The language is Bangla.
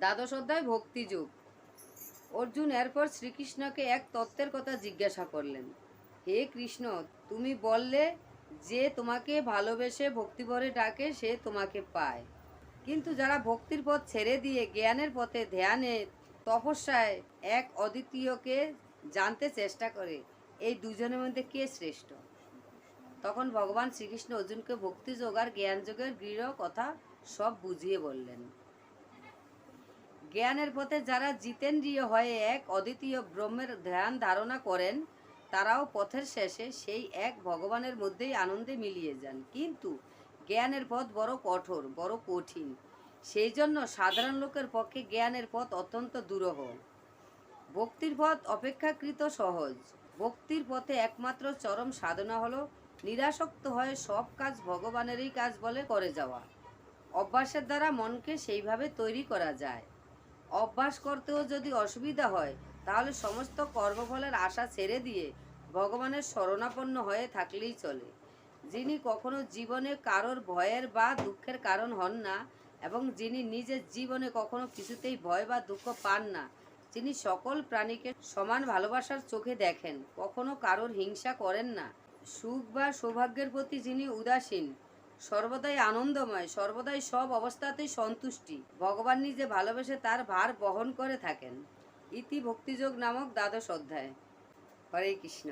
দ্বাদশ অধ্যায় ভক্তিযুগ অর্জুন এরপর শ্রীকৃষ্ণকে এক তত্ত্বের কথা জিজ্ঞাসা করলেন, হে কৃষ্ণ, তুমি বললে যে তোমাকে ভালোবেসে ভক্তিভরে ডাকে, সে তোমাকে পায়। কিন্তু যারা ভক্তির পথ ছেড়ে দিয়ে জ্ঞানের পথে ধ্যানে, তপস্যায় এক অদ্বিতীয়কে জানতে চেষ্টা করে, এই দুজনের মধ্যে কে শ্রেষ্ঠ? তখন ভগবান শ্রীকৃষ্ণ অর্জুনকে ভক্তিযোগ আর জ্ঞানযোগের দৃঢ় কথা সব বুঝিয়ে বললেন। জ্ঞানের পথে যারা জিতেন্দ্রিয় হয়ে এক অদ্বিতীয় ব্রহ্মের ধ্যান ধারণা করেন, তারাও পথের শেষে সেই এক ভগবানের মধ্যেই আনন্দে মিলিয়ে যান। কিন্তু জ্ঞানের পথ বড় কঠোর, বড় কঠিন। সেই জন্য সাধারণ লোকের পক্ষে জ্ঞানের পথ অত্যন্ত দুরহ। ভক্তির পথ অপেক্ষাকৃত সহজ। ভক্তির পথে একমাত্র চরম সাধনা হলো নিরাসক্ত হয়ে সব কাজ ভগবানেরই কাজ বলে করে যাওয়া। অভ্যাসের দ্বারা মনকে সেইভাবে তৈরি করা যায়। অভ্যাস করতেও যদি অসুবিধা হয়, তাহলে সমস্ত কর্মফলের আশা ছেড়ে দিয়ে ভগবানের শরণাপন্ন হয়ে থাকলেই চলে। যিনি কখনো জীবনে কারোর ভয়ের বা দুঃখের কারণ হন না এবং যিনি নিজের জীবনে কখনো কিছুতেই ভয় বা দুঃখ পান না যিনি সকল প্রাণীকে সমান ভালোবাসার চোখে দেখেন, কখনো কারোর হিংসা করেন না। সুখ বা সৌভাগ্যের প্রতি যিনি উদাসীন সর্বদাই আনন্দময়, সর্বদাই সব অবস্থাতেই সন্তুষ্টি। ভগবান নিজে ভালোবেসে তার ভার বহন করে থাকেন। ইতি ভক্তিযোগ নামক দ্বাদশ অধ্যায়। হরে কৃষ্ণ।